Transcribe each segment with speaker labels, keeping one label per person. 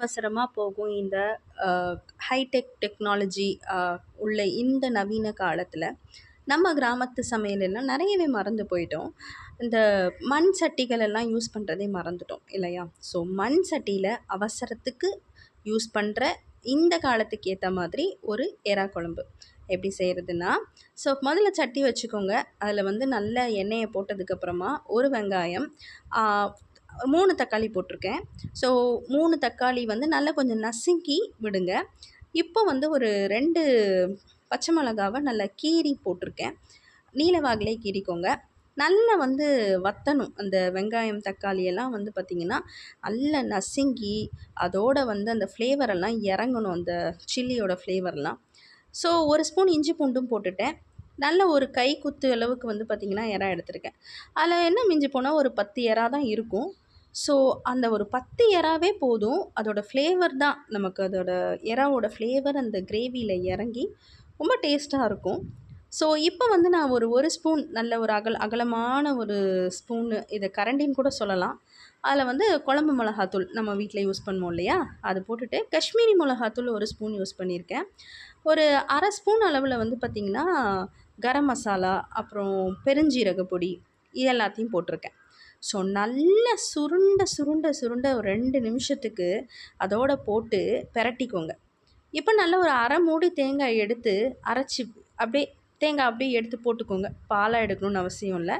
Speaker 1: அவசரமாக போகும் இந்த ஹைடெக் டெக்னாலஜி உள்ள இந்த நவீன காலத்தில். நம்ம கிராமத்து சமையல் எல்லாம் நிறையவே மறந்து போயிட்டோம். இந்த மண் சட்டிகள் எல்லாம் யூஸ் பண்ணுறதே மறந்துட்டோம் இல்லையா? ஸோ மண் சட்டியில் அவசரத்துக்கு யூஸ் பண்ணுற இந்த காலத்துக்கு ஏற்ற மாதிரி ஒரு எறா குழம்பு. எப்படி செய்கிறதுனா ஸோ முதல்ல சட்டி வச்சுக்கோங்க. அதில் வந்து நல்ல எண்ணெயை போட்டதுக்கப்புறமா ஒரு வெங்காயம் மூணு தக்காளி போட்டிருக்கேன். ஸோ மூணு தக்காளி வந்து நல்லா கொஞ்சம் நசுங்கி விடுங்க. இப்போ வந்து ஒரு ரெண்டு பச்சை மிளகாவை நல்லா கீறி போட்டிருக்கேன். நீலவாகிலே கீறிக்கோங்க. நல்லா வந்து வற்றணும் அந்த வெங்காயம் தக்காளி எல்லாம் வந்து பார்த்திங்கன்னா நல்லா நசுங்கி அதோட வந்து அந்த ஃப்ளேவரெல்லாம் இறங்கணும். அந்த சில்லியோட ஃப்ளேவர்லாம் ஸோ ஒரு ஸ்பூன் இஞ்சி பூண்டும் போட்டுட்டேன். நல்ல ஒரு கை குத்து அளவுக்கு வந்து பார்த்திங்கன்னா இறா எடுத்திருக்கேன். அதில் என்ன மிஞ்சி போனால் ஒரு பத்து இறா தான் இருக்கும். ஸோ அந்த ஒரு பத்து எறாவே போதும். அதோடய ஃப்ளேவர் தான். நமக்கு அதோட எறாவோட ஃப்ளேவர் அந்த கிரேவியில் இறங்கி ரொம்ப டேஸ்ட்டாக இருக்கும். ஸோ இப்போ வந்து நான் ஒரு ஒரு ஸ்பூன் நல்ல ஒரு அகல அகலமான ஒரு ஸ்பூனு இதை கரண்டின்னு கூட சொல்லலாம். அதில் வந்து குழம்பு மிளகாத்தூள் நம்ம வீட்டில் யூஸ் பண்ணுவோம் இல்லையா? அது போட்டுட்டு காஷ்மீரி மிளகாத்தூள் ஒரு ஸ்பூன் யூஸ் பண்ணியிருக்கேன். ஒரு அரை ஸ்பூன் அளவில் வந்து பார்த்திங்கன்னா கரம் மசாலா அப்புறம் பெருஞ்சீரக பொடி இது எல்லாத்தையும் போட்டிருக்கேன். ஸோ நல்ல சுருண்ட சுருண்ட சுருண்ட ஒரு ரெண்டு நிமிஷத்துக்கு அதோட போட்டு பிரட்டிக்கோங்க. இப்போ நல்ல ஒரு அரை மூடி தேங்காய் எடுத்து அரைச்சி அப்படியே தேங்காய் அப்படியே எடுத்து போட்டுக்கோங்க. பாலாக எடுக்கணும்னு அவசியம் இல்லை.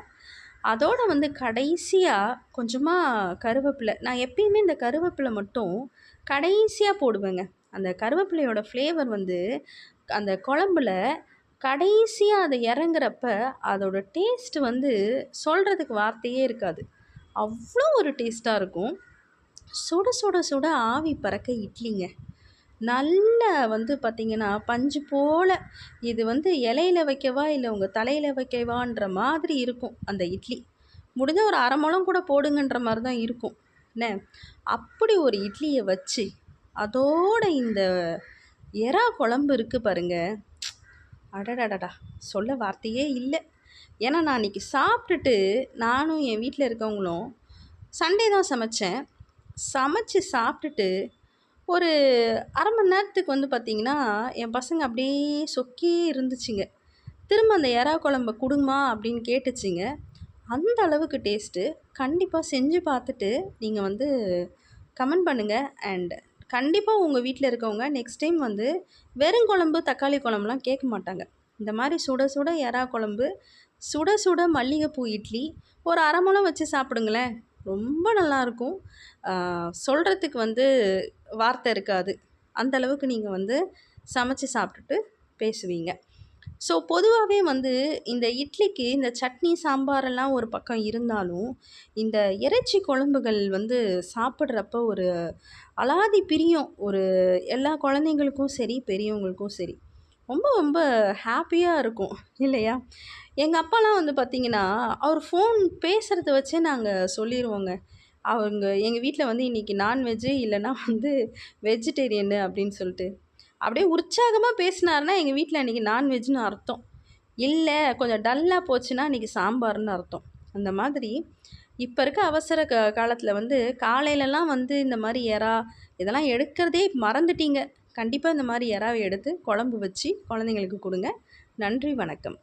Speaker 1: அதோடு வந்து கடைசியாக கொஞ்சமாக கருவேப்பிலை. நான் எப்பயுமே இந்த கருவேப்பிலை மட்டும் கடைசியாக போடுவேங்க. அந்த கருவேப்பிலையோட ஃப்ளேவர் வந்து அந்த குழம்புல கடைசியாக அதை இறங்குறப்ப அதோட டேஸ்ட் வந்து சொல்கிறதுக்கு வார்த்தையே இருக்காது. அவ்வளோ ஒரு டேஸ்ட்டாக இருக்கும். சுட சுட சுட ஆவி பறக்க இட்லிங்க. நல்ல வந்து பார்த்திங்கன்னா பஞ்சு போல் இது வந்து இலையில வைக்கவா இல்லை உங்கள் தலையில் வைக்கவான்ற மாதிரி இருக்கும் அந்த இட்லி. முடிஞ்ச ஒரு அரை முழம் கூட போடுங்கன்ற மாதிரி தான் இருக்கும். என்ன? அப்படி ஒரு இட்லியை வச்சு அதோட இந்த எறா குழம்பு இருக்குது பாருங்கள் அடடடடா சொல்ல வார்த்தையே இல்லை. ஏன்னா நான் அன்றைக்கி சாப்பிட்டுட்டு நானும் என் வீட்டில் இருக்கவங்களும் சண்டே தான் சமைச்சேன். சமைச்சு சாப்பிட்டுட்டு ஒரு அரை மணி நேரத்துக்கு வந்து பார்த்திங்கன்னா என் பசங்க அப்படியே சொக்கி இருந்துச்சுங்க. திரும்ப அந்த எறா குழம்ப கொடுங்கம்மா அப்படின்னு கேட்டுச்சுங்க. அந்த அளவுக்கு டேஸ்ட்டு கண்டிப்பாக செஞ்சு பார்த்துட்டு நீங்கள் வந்து கமெண்ட் பண்ணுங்கள் அண்ட் கண்டிப்பாக உங்கள் வீட்டில் இருக்கவங்க நெக்ஸ்ட் டைம் வந்து வெறும் குழம்பு தக்காளி குழம்புலாம் கேட்க மாட்டாங்க. இந்த மாதிரி சுட சுட எறா குழம்பு சுட சுட மல்லிகைப்பூ இட்லி ஒரு அரை முளம் வச்சு சாப்பிடுங்களேன். ரொம்ப நல்லாயிருக்கும். சொல்கிறதுக்கு வந்து வார்த்தை இருக்காது. அந்தளவுக்கு நீங்கள் வந்து சமைச்சு சாப்பிட்டுட்டு பேசுவீங்க. ஸோ பொதுவாகவே வந்து இந்த இட்லிக்கு இந்த சட்னி சாம்பாரெல்லாம் ஒரு பக்கம் இருந்தாலும் இந்த இறைச்சி குழம்புகள் வந்து சாப்பிட்றப்ப ஒரு அலாதி பிரியம். ஒரு எல்லா குழந்தைங்களுக்கும் சரி பெரியவங்களுக்கும் சரி. ரொம்ப ரொம்ப ஹாப்பியாக இருக்கும் இல்லையா? எங்கள் அப்பாலாம் வந்து பார்த்திங்கன்னா அவர் ஃபோன் பேசுகிறத வச்சே நாங்கள் சொல்லிடுவோங்க அவங்க எங்கள் வீட்டில் வந்து இன்றைக்கி நான்வெஜ்ஜு இல்லைன்னா வந்து வெஜிடேரியனு அப்படின்னு சொல்லிட்டு. அப்படியே உற்சாகமாக பேசினாருன்னா எங்கள் வீட்டில் இன்றைக்கி நான்வெஜ்னு அர்த்தம். இல்லை கொஞ்சம் டல்லாக போச்சுன்னா இன்றைக்கி சாம்பார்னு அர்த்தம். அந்த மாதிரி இப்போ இருக்க அவசர க காலத்தில் வந்து காலையிலலாம் வந்து இந்த மாதிரி எறா இதெல்லாம் எடுக்கிறதே மறந்துட்டீங்க. கண்டிப்பாக இந்த மாதிரி எறாவை எடுத்து குழம்பு வச்சு குழந்தைங்களுக்கு கொடுங்க. நன்றி வணக்கம்.